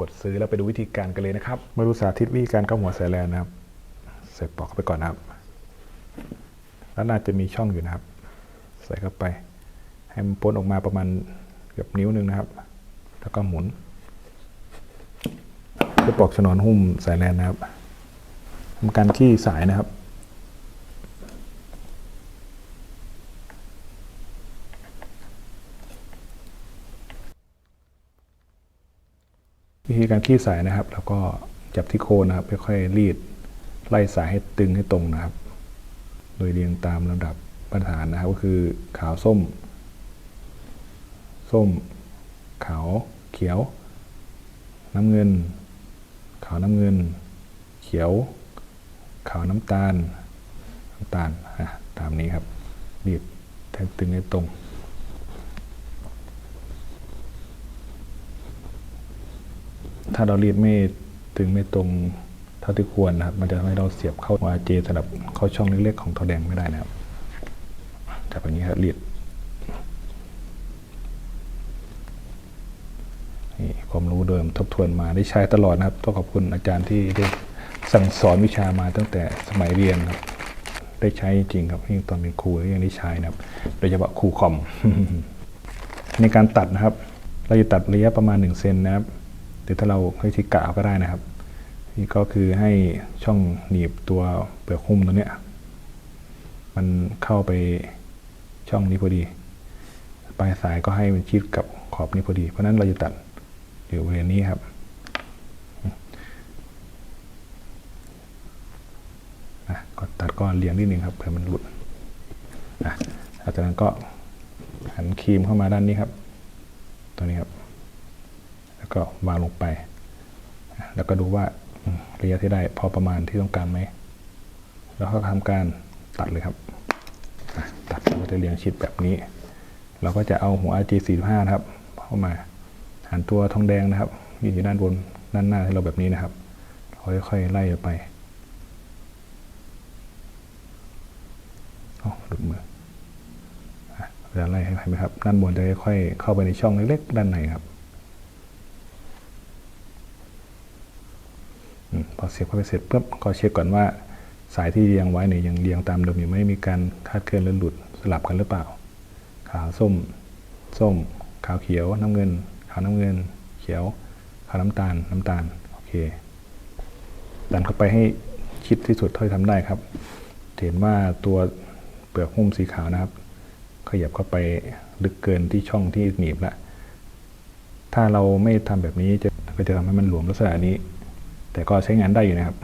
กดซื้อแล้วไปดูวิธีการกันเลยนะครับมาดูสาธิตวิธีการเข้าหัวสายแลนนะครับใส่ปลอกเข้าไปก่อนนะครับแล้วน่าจะมีช่องอยู่นะครับ ใส่เข้าไป ให้มันพ้นออกมาประมาณเกือบนิ้วหนึ่งนะครับ แล้วก็หมุนเพื่อปลอกชนวนหุ้มสายแลนนะครับทำการขี้สายนะครับ วิธีการขี้สายนะครับ แล้วก็จับที่โคนนะครับค่อยๆรีดไล่สายให้ตึงให้ตรงนะครับ โดยเรียงตามลำดับมาตรฐานนะครับ ก็คือขาวส้ม ส้ม ขาวเขียว น้ำเงิน ขาวน้ำเงิน เขียว ขาวน้ำตาล น้ำตาลอะตามนี้ครับรีดให้ตึงให้ตรง ถ้าเรารีดไม่ถึงไม่ตรงเท่าที่ควรนะครับ มันจะทำให้เราเสียบเข้า RJ สำหรับเข้าช่องเล็กๆของทอแดงไม่ได้นะครับจับแบบนี้ครับรีดนี่ความรู้เดิมทบทวนมาได้ใช้ตลอดนะครับต้องขอบคุณอาจารย์ที่ได้สั่งสอนวิชามาตั้งแต่สมัยเรียนครับ ได้ใช้จริงครับยิ่งตอนเป็นครูยังได้ใช้นะครับ โดยเฉพาะครูคอมในการตัดนะครับ เราจะตัดระยะประมาณ1เซนนะครับ รือถ้าเราใช้ที่กะเอาก็ได้นะครับ นี่ก็คือให้ช่องหนีบตัวเปลือกหุ้มตัวเนี้ยมันเข้าไปช่องนี้พอดี ปลายสายก็ให้มันชิดกับขอบนี้พอดี เพราะนั้นเราจะตัดอยู่บริเวณนี้ครับอะก็ตัดก้อนเรียงนิดนึงครับเผื่อมันหลุดอะหลังจากนั้นก็หันครีมเข้ามาด้านนี้ครับ ตัวนี้ครับ ก็วางลงไป แล้วก็ดูว่าระยะที่ได้พอประมาณที่ต้องการไหม แล้วก็ทำการตัดเลยครับ ตัดก็จะเรียงชิดแบบนี้ เราก็จะเอาหัว RG45 นะครับ เข้ามาหันตัวทองแดงนะครับยืนอยู่ด้านบนด้านหน้าให้เราแบบนี้นะครับ ค่อยๆไล่ไปอ๋อหลุดมืออะเวลาไล่ให้ไหมครับ ด้านบนจะค่อยๆเข้าไปในช่องเล็กๆ ด้านในครับ อมพอ เสียบเข้าไปเสร็จปุ๊บก็เช็คก่อนว่าสายที่เรียงไว้เนี่ยยังเรียงตามเดิมอยู่ไม่มีการคาดเคลื่อนหรือหลุดสลับกันหรือเปล่า ขาวส้ม ส้ม ขาวเขียวน้ำเงิน ขาวน้ำเงิน เขียว ขาวน้ำตาลน้ำตาลโอเคดันเข้าไปให้ชิดที่สุดเท่าที่ทำได้ครับเห็นว่าตัวเปลือกหุ้มสีขาวนะครับ ขยับเข้าไปลึกเกินที่ช่องที่หนีบละถ้าเราไม่ทำแบบนี้จะก็จะทำให้มันหลวมลักษณะนี้ แต่ก็ใช้งานได้อยู่นะครับ